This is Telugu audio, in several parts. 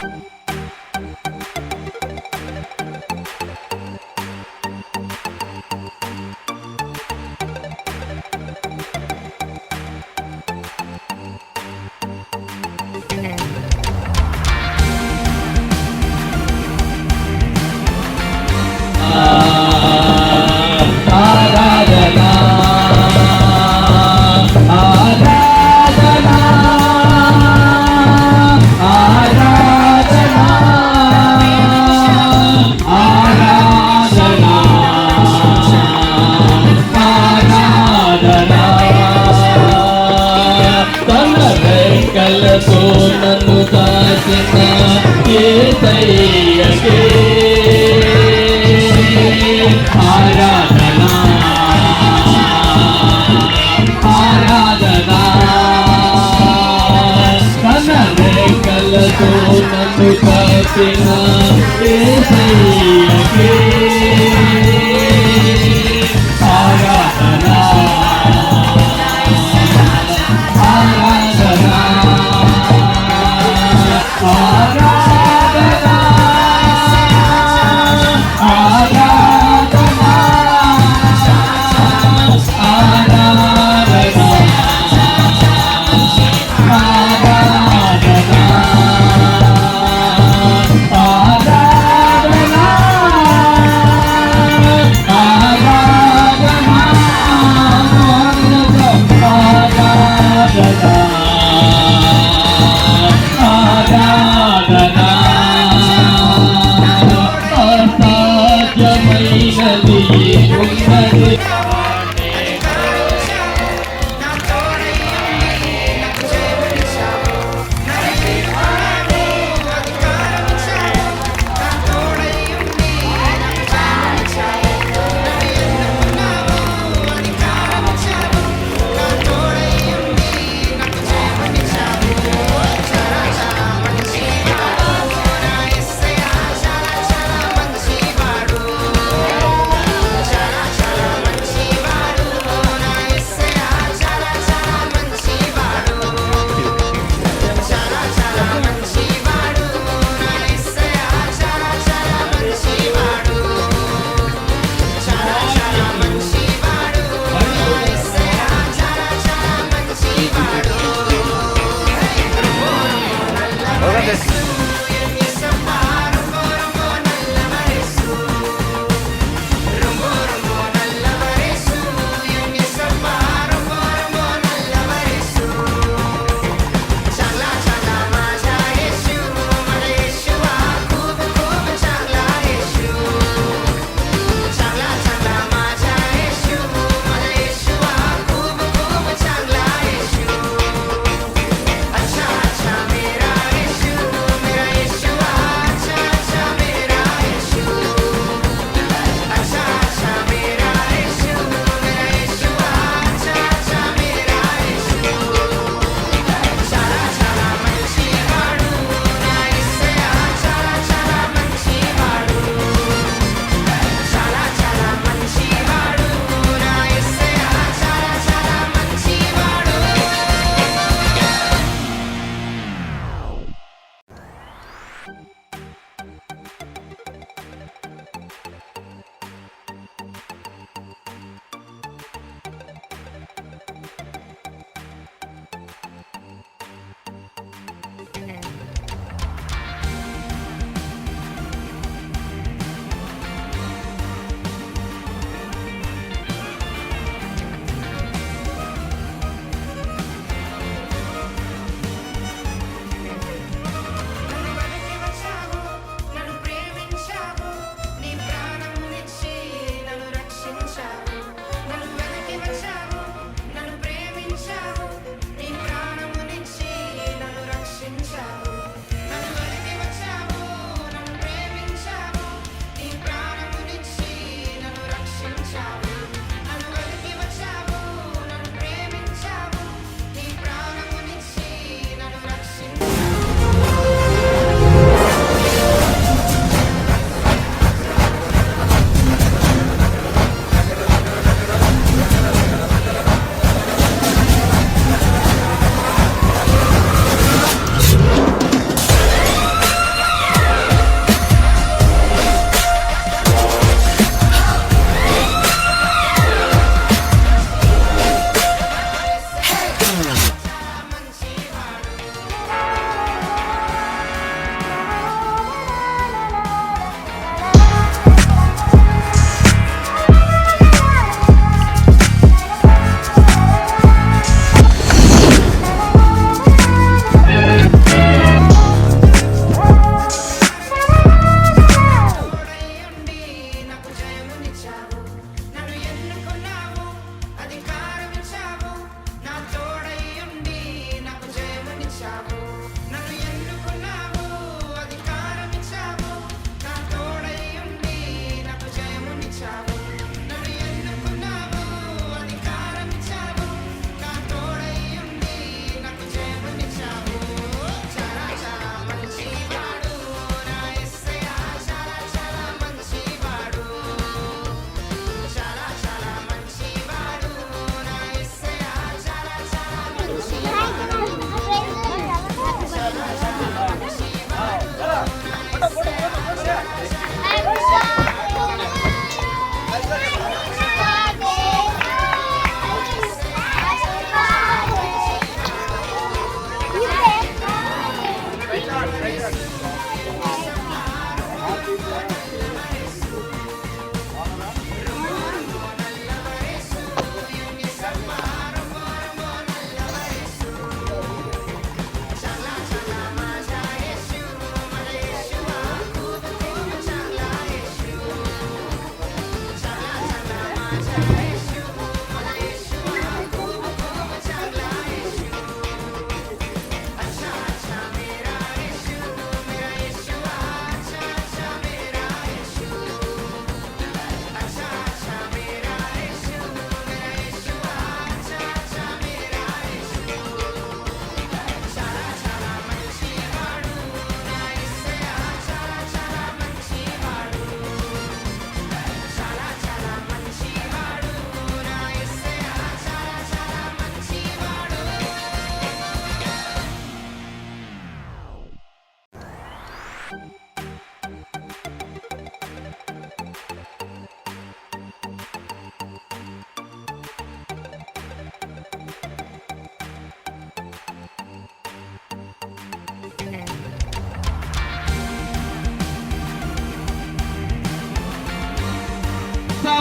Bye. sing up, Let's go.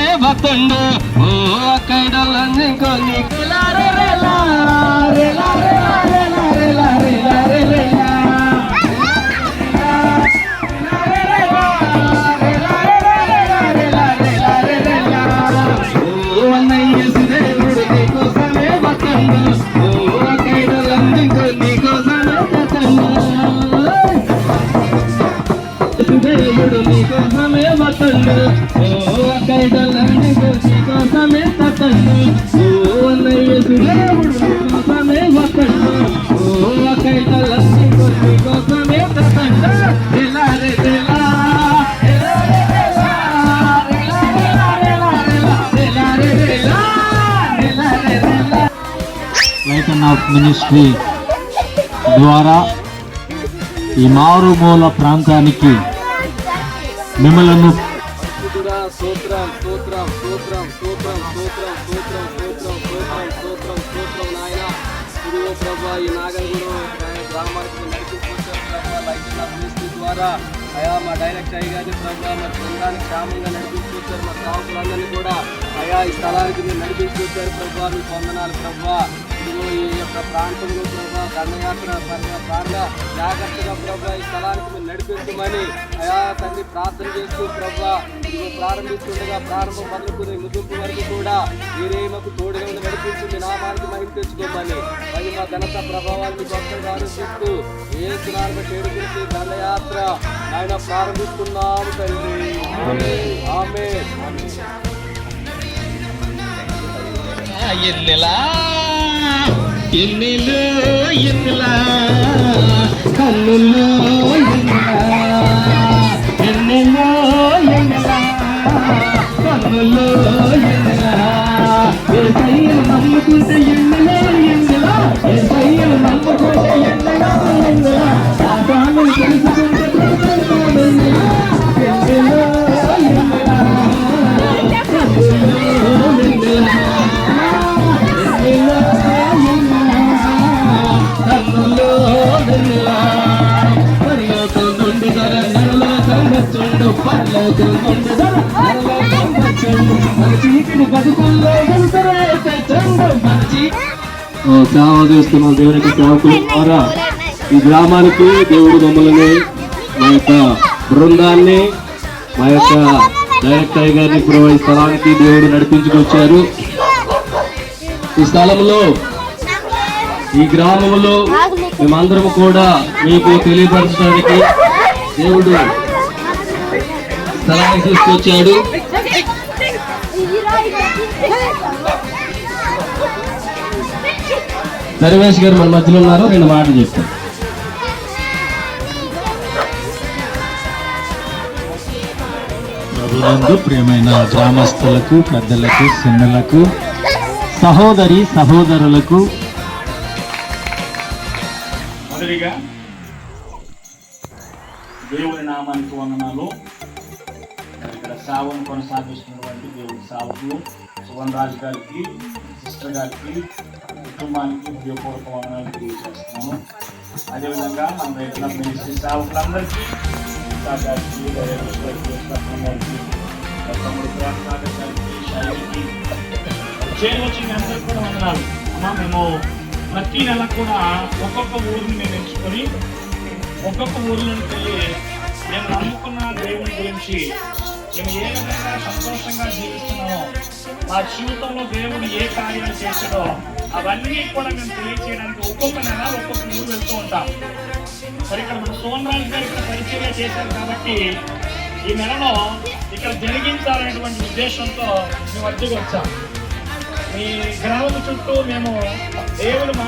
మే బతుండు ఓ కైడలని కొని రేలా రేలా రేలా. మినిస్ట్రీ ద్వారా ఈ మారుమూల ప్రాంతానికి మిమ్మలను ద్వారా అయా మా డైరెక్ట్ అయ్యి కానీ ప్రభావ మా బృందాన్ని క్షేమంగా నడిపించుకొచ్చారు మా కూడా అయా ఈ స్థలానికి మీరు నడిపించుకొచ్చారు ప్రభావ మీకు ప్రభావ ఈ యొక్క ప్రాంతంలో ప్రభా దండయాత్ర ప్రారంభ జాగ్రత్తగా ప్రభా ఈ స్థలానికి మీరు నడిపించమని అయా తండ్రి ప్రార్థన చేస్తూ ప్రభా ఇదిగో ప్రారంభిస్తుండగా ప్రారంభం మొదలుకునే ముగింపు వరకు కూడా మీరే మాకు తోడుగా ఉండి నడిపించి మీ నామానికి మహిమ తెచ్చుకోమని మరి మా ఘనత ప్రభావాన్ని గొప్పగా ఆలోచిస్తూ ఏ దినాలుగా చేరుకుంటే దండయాత్ర ఆయన ప్రారంభిస్తున్నాము తండ్రి. ఆమె ఎన్నెలా? ఎన్నెలు ఎన్నెలా? సేవ చేస్తున్న దేవునికి సేవకుల ద్వారా ఈ గ్రామానికి దేవుడు మమ్మల్ని మా యొక్క బృందాన్ని మా యొక్క డైరెక్టర్ గారిని ఇప్పుడు ఈ స్థలానికి దేవుడు నడిపించుకొచ్చారు. ఈ స్థలంలో ఈ గ్రామంలో మేమందరం కూడా మీకు తెలియపరచడానికి దేవుడు స్థలానికి తీసుకొచ్చాడు. సర్వేష్ గారు మన మధ్యలో ఉన్నారు రెండు మాటలు చెప్తారు. ప్రభునందు ప్రియమైన గ్రామస్తులకు పెద్దలకు చిన్నలకు సహోదరి సహోదరులకు. మొదటిగా దేవుని నామానికి వందనాలు. ఇక్కడ సేవను కొనసాగిస్తున్నటువంటి దేవుడి సేవకులు సువన్ రాజు గారికి సిస్టర్ గారికి కుటుంబానికి హృదయపూర్వక వందనాలు తెలియజేస్తున్నాను అదేవిధంగా మన రైతుల మినిస్ట్రీ స్టాఫ్లందరికీ గారికి డైరెక్టర్ తమ్ముడు ప్రేమ్ శైలికి చేరి అందరికీ కూడా వందనాలు. అమ్మా మేము ప్రతి నెల కూడా ఒక్కొక్క ఊరిని మేము ఎంచుకొని ఒక్కొక్క ఊరిలోకి వెళ్ళి మేము నమ్ముకున్న దేవుని గురించి మేము ఏ విధంగా సంతోషంగా జీవిస్తున్నామో మా జీవితంలో దేవుడు ఏ కార్యాలు చేశాడో అవన్నీ కూడా మేము తెలియచేయడానికి ఒక్కొక్క నెల ఒక్కొక్క ఊరు వెళ్తూ ఉంటాం. మరి ఇక్కడ మన సోన్ రాజు గారు ఇక్కడ పరిచయం చేశారు కాబట్టి ఈ నెలలో ఇక్కడ జరిగించాలనేటువంటి ఉద్దేశంతో మేము వచ్చి వచ్చాం. మీ గ్రామం చుట్టూ మేము దేవుడు మా